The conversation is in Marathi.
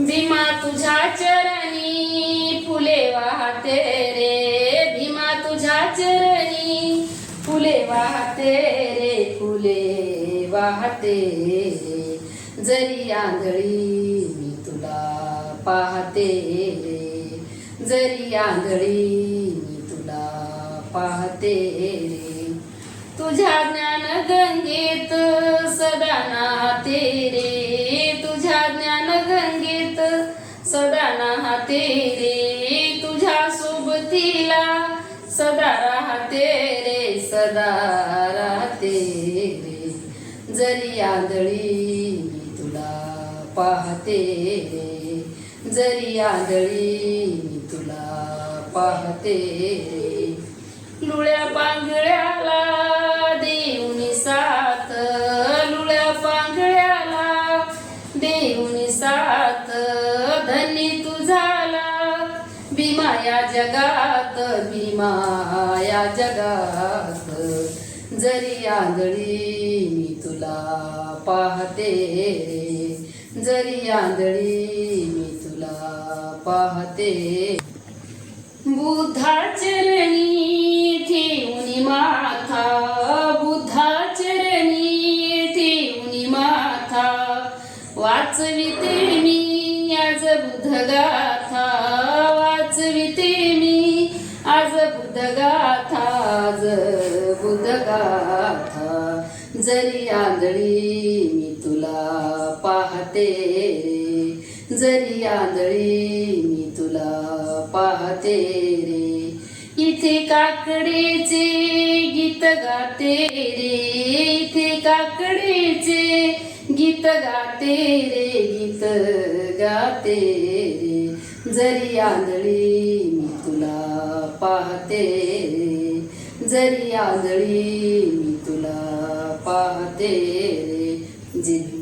भीमा तुझ्या चरणी फुले वाहते रे. भीमा तुझ्या चरणी फुले वाहते रे. फुले वाहते रे. जरी आंधळी मी तुला पाहते रे. जरी आंधळी मी तुला पाहते रे. तुझ्या ज्ञान गंगेत सदा नाते राहते रे तुझ्या सोबतीला सदा राहते रे सदा राहते रे. जरी आंधळी मी तुला पाहते रे. जरी आंधळी मी तुला पाहते रे. लुळ्या पांगळ्याला देऊनी सात लुळ्या पांगळ्याला देऊनी या जगात भीमा या जगात. जरी आंधळी मी तुला पाहते जरी आंधळी मी तुला पाहते. बुद्धाचरणी ठेवून माथा. बुद्धाचरणी ठेवून माथा. वाचविते मी आज बुद्धगाथा वाचविते मी. आज बुद्धगाथा आज बुद्धगाथा. जरी आंधळी मी तुला पाहते. रे जरी आंधळी मी तुला पाहते रे. इथे काकडेचे गीत गाते रे. इथे काकडेचे गीत गाते रे गीत गाते रे. जरी आंधळी मी तुला पाहते रे. जरी आंधळी मी तुला पाहते रे. जिद्द